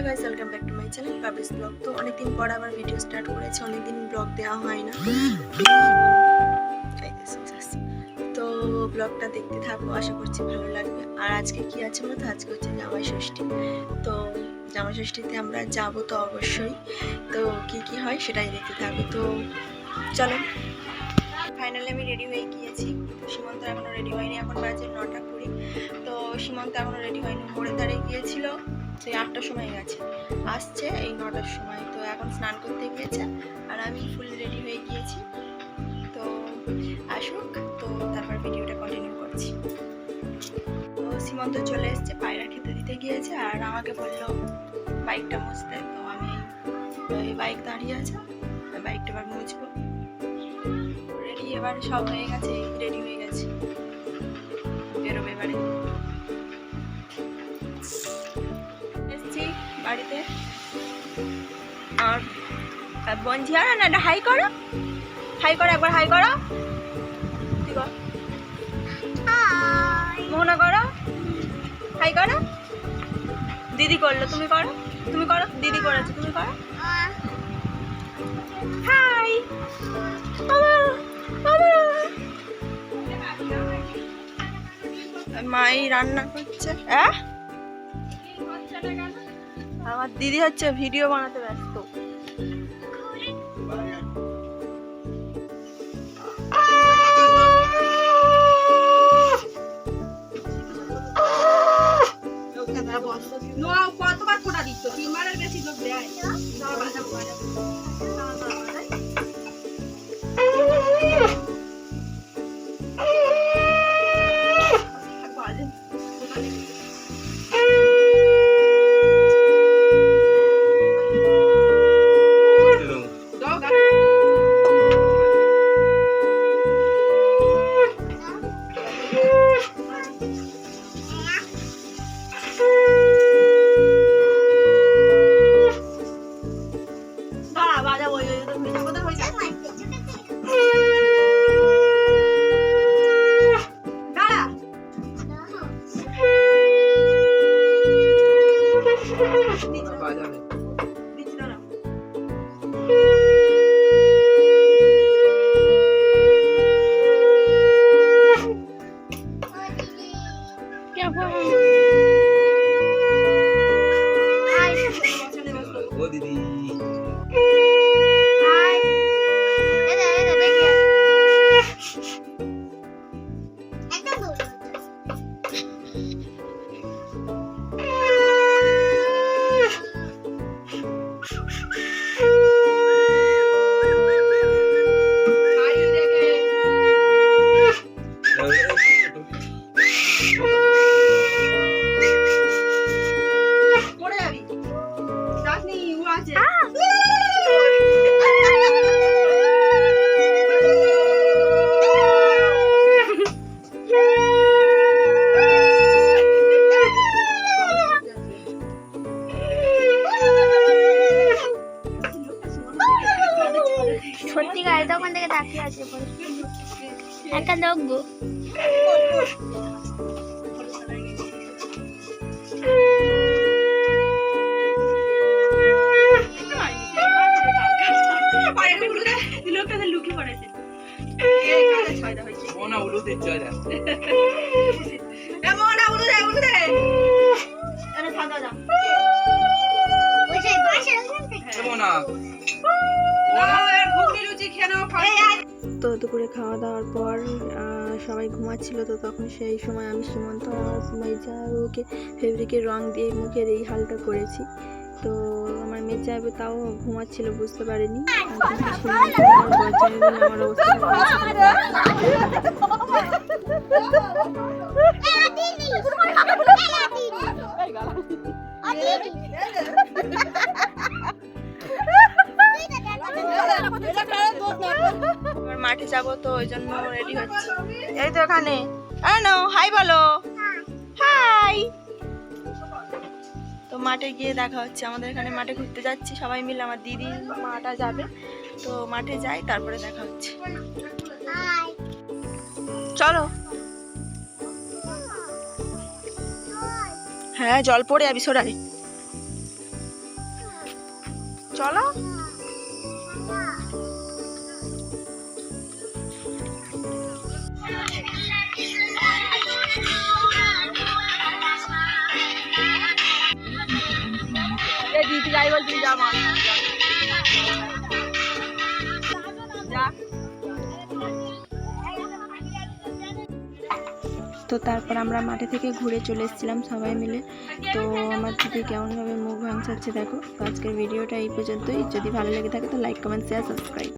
Hello guys, welcome back to my channel publish blog. তো অনেকদিন পর আবার ভিডিও স্টার্ট করেছি, অনেকদিন ব্লগ দেওয়া হয় না। তো ব্লগটা দেখতে থাকো, আশা করছি ভালো লাগবে। আর আজকে কি আছে বলতো আজকে হচ্ছে জামাই ষষ্ঠী। তো জামাই ষষ্ঠীতে আমরা যাব তো অবশ্যই। তো কি কি হয় সেটাই দেখতে থাকো। তো চলো। ফাইনালি আমি রেডি হয়ে গিয়েছি। সীমন্ত এখনও রেডি হয়নি, এখন বাজে নটা কুড়ি। তো সীমন্ত এখনও রেডি হয়নি মোড়ে দাঁড়িয়ে গিয়েছিল। সেই আটটার সময় গেছে। আসছে এই নটার সময়। তো এখন স্নান করতে গিয়েছে আর আমি ফুল রেডি হয়ে গিয়েছি। তো আসুক, তো তারপর ভিডিওটা কন্টিনিউ করছি। তো সীমন্ত চলে এসছে পায়রা খেতে দিতে গিয়েছে আর আমাকে বলল, বাইকটা মুছতে। তো আমি এই বাইক দাঁড়িয়ে আছে বাইকটা এবার মুছবো। রেডি এবার সব হয়ে গেছে রেডি হয়ে গেছে। বঞ্জি আর না এটা হাই করো। হাই করো একবার হাই করো। মোহনা করো। হাই করো। দিদি করল তুমি করো। তুমি করো দিদি করেছ তুমি করো। হাই। মাই রান্না করছে। হ্যাঁ আমার দিদি হচ্ছে ভিডিও বানাতে ব্যস্ত। কতবার ফোটা দিচ্ছ Firmar বেশি লোক দেয় ahí. No, vas a দাও, 你给我发一下呗 গাড়ি তখন থেকে তাকিয়ে আছে একটা দেখব লোকটা লুকিয়ে পড়েছে এই কাজে ছয়টা হয়েছে মোনা চলে এ মোনা উড়ু দে উড়ু দে আরে সাদা যা মোনা দাও লুচি খেয়ে নাও তো দুপুরে খাওয়া দাওয়ার পর সবাই ঘুমাচ্ছিল তো তখন সেই সময় আমি সীমন্ত আর মেজা ফেব্রিকের রং দিয়ে মুখের এই হালটা করেছি। তো আমার মেজা এবার তাও ঘুমাচ্ছিল বুঝতে পারেনি। আমার আমার অবস্থা মাঠে যাব তো ওই জন্য রেডি হচ্ছে। এই তো এখানে। আনো হাই বলো। হাই তো মাঠে গিয়ে দেখা হচ্ছে। আমাদের এখানে মাঠে ঘুরতে যাচ্ছি। সবাই মিলে আমার দিদি মাটা যাবে। তো মাঠে যাই, তারপরে দেখা হচ্ছে। চলো। হ্যাঁ জল পড়ে যাবি সোরারে চলো। তো তারপর আমরা মাঠে থেকে ঘুরে চলে এসেছিলাম সবাই মিলে। তো আমার দিদি কেমনভাবে মুখ ভাঙছাচ্ছে দেখো। তো আজকের ভিডিওটা এই পর্যন্তই। যদি ভালো লেগে থাকে তো লাইক কমেন্ট শেয়ার সাবস্ক্রাইব